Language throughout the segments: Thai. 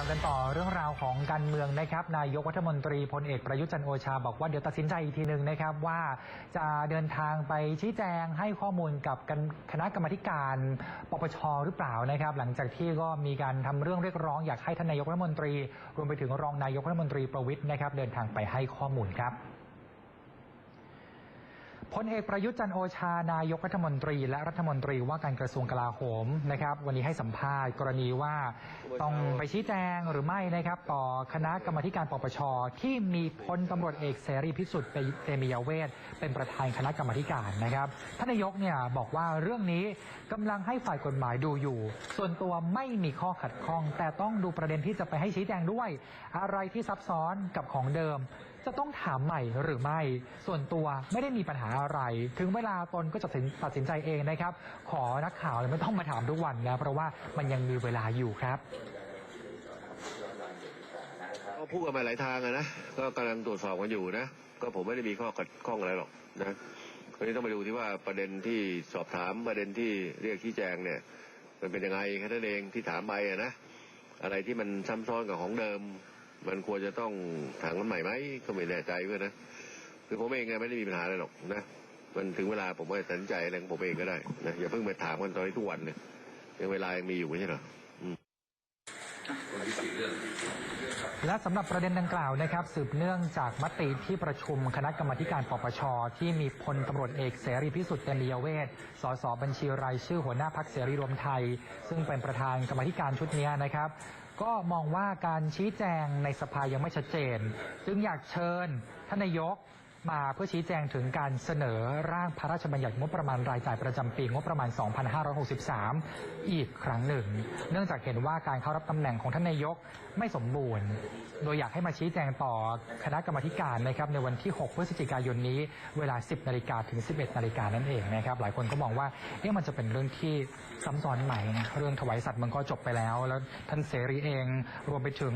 ามกันต่อเรื่องราวของการเมืองนะครับ นายกรัฐมนตรีพลเอกประยุทธ์จันโอชาบอกว่าเดี๋ยวตัดสินใจอีกทีหนึ่งนะครับว่าจะเดินทางไปชี้แจงให้ข้อมูลกับคณะกรรมการปปชหรือเปล่านะครับ หลังจากที่ก็มีการทำเรื่องเรียกร้องอยากให้ท่านนายกรัฐมนตรี รวมไปถึงรองนายกรัฐมนตรีประวิทย์นะครับ เดินทางไปให้ข้อมูลครับ พลเอกประยุทธ์จันโอชานายกรัฐมนตรี และรัฐมนตรีว่าการกระทรวงกลาโหมนะครับ วันนี้ให้สัมภาษณ์กรณีว่าต้องไปชี้แจงหรือไม่นะครับ ต่อคณะกรรมาการปปชที่มีพลตำรวจเอกเสรีพิสุทธิ์เตมียเวทเป็นประธานคณะกรรมาการนะครับท่านนายกเนี่ยบอกว่าเรื่องนี้กำลังให้ฝ่ายกฎหมายดูอยู่ ส่วนตัวไม่มีข้อขัดข้อง แต่ต้องดูประเด็นที่จะไปให้ชี้แจงด้วย อะไรที่ซับซ้อนกับของเดิม จะต้องถามใหม่หรือไม่ ส่วนตัวไม่ได้มีปัญหาอะไร ถึงเวลาตนก็จะตัดสินใจเองนะครับ ขอนักข่าวไม่ต้องมาถามทุกวันนะเพราะว่ามันยังมีเวลาอยู่ครับก็พูดกันมาหลายทางนะก็กำลังตรวจสอบกันอยู่นะก็ผมไม่ได้มีข้อขัดข้องอะไรหรอกนะวันนี้ต้องไปดูที่ว่าประเด็นที่สอบถามประเด็นที่เรียกชี้แจงเนี่ย มันเป็นยังไงแค่นั้นเองที่ถามไปอะนะอะไรที่มันซ้ำซ้อนกับของเดิม มันควรจะต้องถางมันใหม่ไหมก็ไม่แน่ใจเพื่อนนะ คือผมเองไงไม่ได้มีปัญหาอะไรหรอกนะมันถึงเวลาผมก็ตัดสินใจอะไรของผมเองก็ได้นะอย่าเพิ่งไปถามกันตอนนี้ทุกวันเลยยังเวลายังมีอยู่ไม่ใช่หรอและสำหรับประเด็นดังกล่าวนะครับ สืบเนื่องจากมติที่ประชุมคณะกรรมาธิการปปช ที่มีพลตำรวจเอกเสรีพิสุทธิ์เตมียเวทสสบัญชีรายชื่อหัวหน้าพักเสรีรวมไทย ซึ่งเป็นประธานกรรมธิการชุดนี้นะครับ ก็มองว่าการชี้แจงในสภายังไม่ชัดเจน จึงอยากเชิญท่านนายก มาเพื่อชี้แจงถึงการเสนอร่างพระราชบัญญัติงบประมาณรายจ่ายประจำปีงบประมาณ 2563 อีกครั้งหนึ่ง เนื่องจากเห็นว่าการเข้ารับตำแหน่งของท่านนายกไม่สมบูรณ์ โดยอยากให้มาชี้แจงต่อคณะกรรมธิการนะครับในวันที่ 6 พฤศจิกายนนี้ เวลา 10 นาฬิกาถึง 11 นาฬิกานั่นเองนะครับ หลายคนก็มองว่าเอ๊ะมันจะเป็นเรื่องที่ซ้ำซ้อนใหม่นะเรื่องถวายสัตว์มันก็จบไปแล้ว แล้วท่านเสรีเอง รวมไปถึง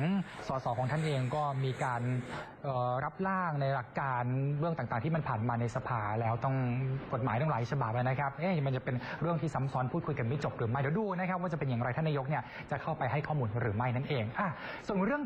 สสของท่านเองก็มีการรับร่างในหลักการเรื่องต่างๆ ที่มันผ่านมาในสภาแล้วต้องกฎหมายต้องหลายฉบับนะครับเอ๊ะมันจะเป็นเรื่องที่ซ้ำซ้อนพูดคุยกันไม่จบหรือไม่เดี๋ยวดูนะครับว่าจะเป็นอย่างไรท่านนายกเนี่ยจะเข้าไปให้ข้อมูลหรือไม่นั่นเองอะส่วนเรื่อง